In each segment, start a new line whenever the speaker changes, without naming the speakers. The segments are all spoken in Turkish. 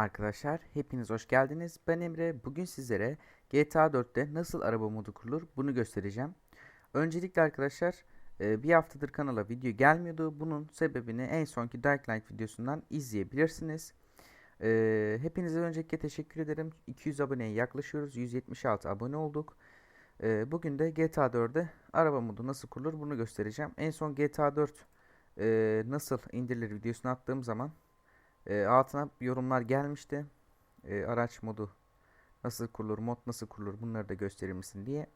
Arkadaşlar hepiniz hoş geldiniz. Ben Emre. Bugün sizlere GTA 4'te nasıl araba modu kurulur bunu göstereceğim. Öncelikle arkadaşlar e, bir haftadır kanala video gelmiyordu. Bunun sebebini en sonki Dark Knight videosundan izleyebilirsiniz. E, Hepinize öncelikle teşekkür ederim. 200 aboneye yaklaşıyoruz. 176 abone olduk. E, Bugün de GTA 4'de araba modu nasıl kurulur bunu göstereceğim. En son GTA 4 e, nasıl indirilir videosunu attığım zaman e, altına yorumlar gelmişti. E, araç modu nasıl kurulur, mod nasıl kurulur bunları da gösterir misin diye.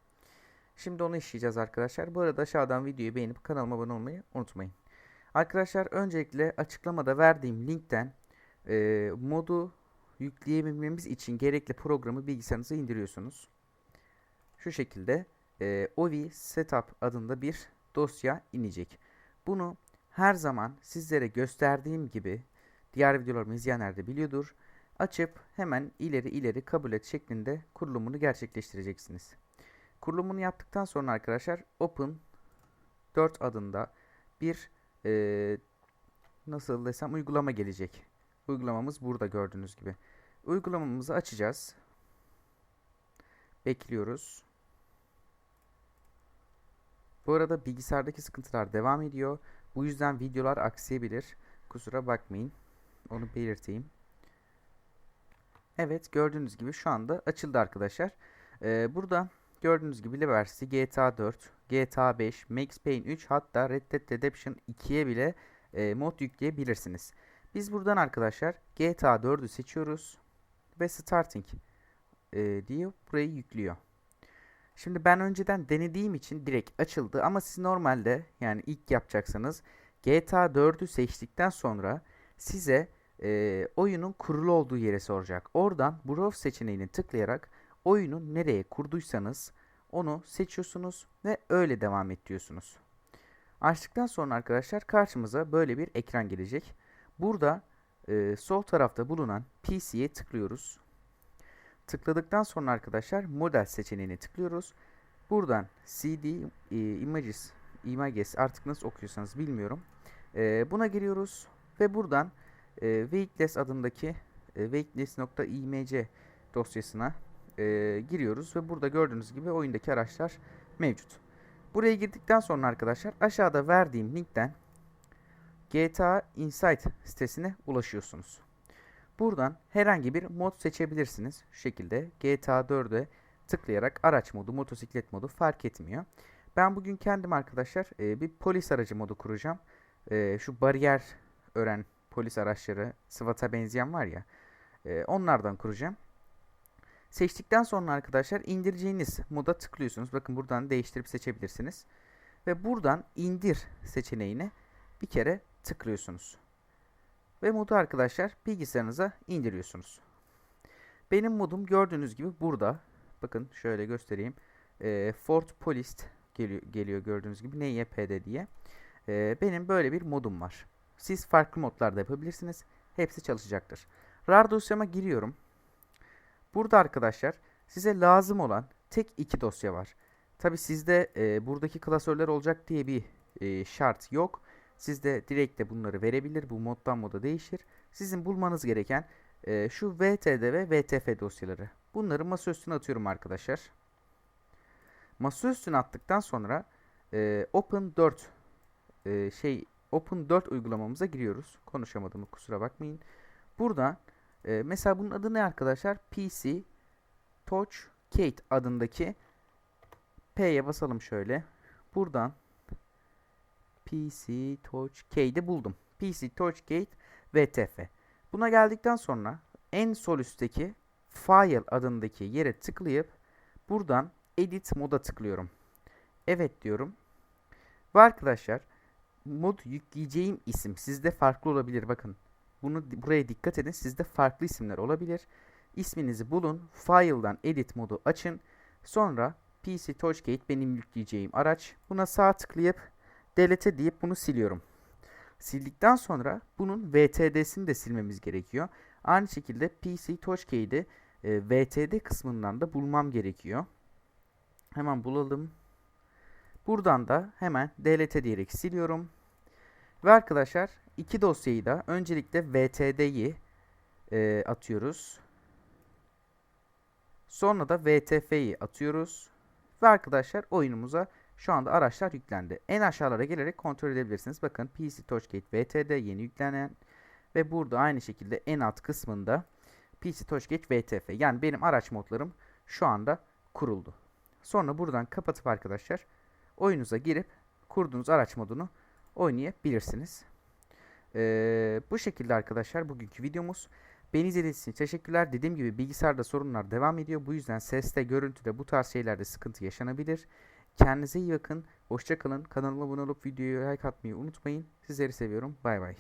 Şimdi onu işleyeceğiz arkadaşlar. Bu arada aşağıdan videoyu beğenip kanalıma abone olmayı unutmayın. Arkadaşlar öncelikle açıklamada verdiğim linkten e, modu yükleyebilmemiz için gerekli programı bilgisayarınıza indiriyorsunuz. Şu şekilde e, Ovi Setup adında bir dosya inecek. Bunu her zaman sizlere gösterdiğim gibi diğer videolarımı izleyenler de biliyordur. Açıp hemen ileri ileri kabul et şeklinde kurulumunu gerçekleştireceksiniz. Kurulumunu yaptıktan sonra arkadaşlar Open 4 adında bir eee, nasıl desem uygulama gelecek. Uygulamamız burada gördüğünüz gibi. Uygulamamızı açacağız. Bekliyoruz. Bu arada bilgisayardaki sıkıntılar devam ediyor. Bu yüzden videolar aksayabilir. Kusura bakmayın. Onu belirteyim. Evet gördüğünüz gibi şu anda açıldı arkadaşlar. Ee, burada gördüğünüz gibi Liberty, GTA 4, GTA 5, Max Payne 3 hatta Red Dead Redemption 2'ye bile e, mod yükleyebilirsiniz. Biz buradan arkadaşlar GTA 4'ü seçiyoruz ve Starting e, diye burayı yüklüyor. Şimdi ben önceden denediğim için direkt açıldı ama siz normalde yani ilk yapacaksanız GTA 4'ü seçtikten sonra size e, oyunun kurulu olduğu yere soracak. Oradan Browse seçeneğini tıklayarak oyunu nereye kurduysanız onu seçiyorsunuz ve öyle devam ediyorsunuz. Açtıktan sonra arkadaşlar karşımıza böyle bir ekran gelecek. Burada e, sol tarafta bulunan PC'ye tıklıyoruz. Tıkladıktan sonra arkadaşlar model seçeneğini tıklıyoruz. Buradan CD e, images images artık nasıl okuyorsanız bilmiyorum. E, buna giriyoruz ve buradan e, weightless adındaki e, weightless.imc dosyasına e, giriyoruz ve burada gördüğünüz gibi oyundaki araçlar mevcut. Buraya girdikten sonra arkadaşlar aşağıda verdiğim linkten GTA Insight sitesine ulaşıyorsunuz. Buradan herhangi bir mod seçebilirsiniz. Şu şekilde GTA 4'e tıklayarak araç modu, motosiklet modu fark etmiyor. Ben bugün kendim arkadaşlar e, bir polis aracı modu kuracağım. E, şu bariyer ören polis araçları SWAT'a benzeyen var ya. e, onlardan kuracağım. Seçtikten sonra arkadaşlar indireceğiniz moda tıklıyorsunuz. Bakın buradan değiştirip seçebilirsiniz. Ve buradan indir seçeneğine bir kere tıklıyorsunuz. Ve modu arkadaşlar bilgisayarınıza indiriyorsunuz. Benim modum gördüğünüz gibi burada. Bakın şöyle göstereyim. E, Ford Police geliyor, geliyor gördüğünüz gibi NYPD diye. E, benim böyle bir modum var. Siz farklı modlarda yapabilirsiniz. Hepsi çalışacaktır. RAR dosyama giriyorum. Burada arkadaşlar size lazım olan tek iki dosya var. Tabi sizde e, buradaki klasörler olacak diye bir e, şart yok. Sizde direkt de bunları verebilir. Bu moddan moda değişir. Sizin bulmanız gereken e, şu VTD ve VTF dosyaları. Bunları masa üstüne atıyorum arkadaşlar. Masa üstüne attıktan sonra e, Open 4 e, şey Open 4 uygulamamıza giriyoruz. Konuşamadım kusura bakmayın. Burada e, mesela bunun adı ne arkadaşlar? PC Touch Kate adındaki P'ye basalım şöyle. Buradan PC Touch K'de buldum. PC Touch Gate VTF. Buna geldikten sonra en sol üstteki File adındaki yere tıklayıp buradan Edit moda tıklıyorum. Evet diyorum. Ve arkadaşlar mod yükleyeceğim isim sizde farklı olabilir. Bakın bunu buraya dikkat edin. Sizde farklı isimler olabilir. İsminizi bulun. File'dan Edit modu açın. Sonra PC Touchgate benim yükleyeceğim araç. Buna sağ tıklayıp delete deyip bunu siliyorum. Sildikten sonra bunun VTD'sini de silmemiz gerekiyor. Aynı şekilde PC Touchgate'i e, VTD kısmından da bulmam gerekiyor. Hemen bulalım. Buradan da hemen delete diyerek siliyorum. Ve arkadaşlar iki dosyayı da öncelikle VTD'yi e, atıyoruz. Sonra da VTF'yi atıyoruz. Ve arkadaşlar oyunumuza şu anda araçlar yüklendi. En aşağılara gelerek kontrol edebilirsiniz. Bakın PC Touchgate VT'de yeni yüklenen ve burada aynı şekilde en alt kısmında PC Touchgate VTF. Yani benim araç modlarım şu anda kuruldu. Sonra buradan kapatıp arkadaşlar oyunuza girip kurduğunuz araç modunu oynayabilirsiniz. Ee, bu şekilde arkadaşlar bugünkü videomuz. Beni izlediğiniz için teşekkürler. Dediğim gibi bilgisayarda sorunlar devam ediyor. Bu yüzden seste, görüntüde bu tarz şeylerde sıkıntı yaşanabilir. Kendinize iyi bakın. Hoşçakalın. Kanalıma abone olup videoyu like atmayı unutmayın. Sizleri seviyorum. Bay bay.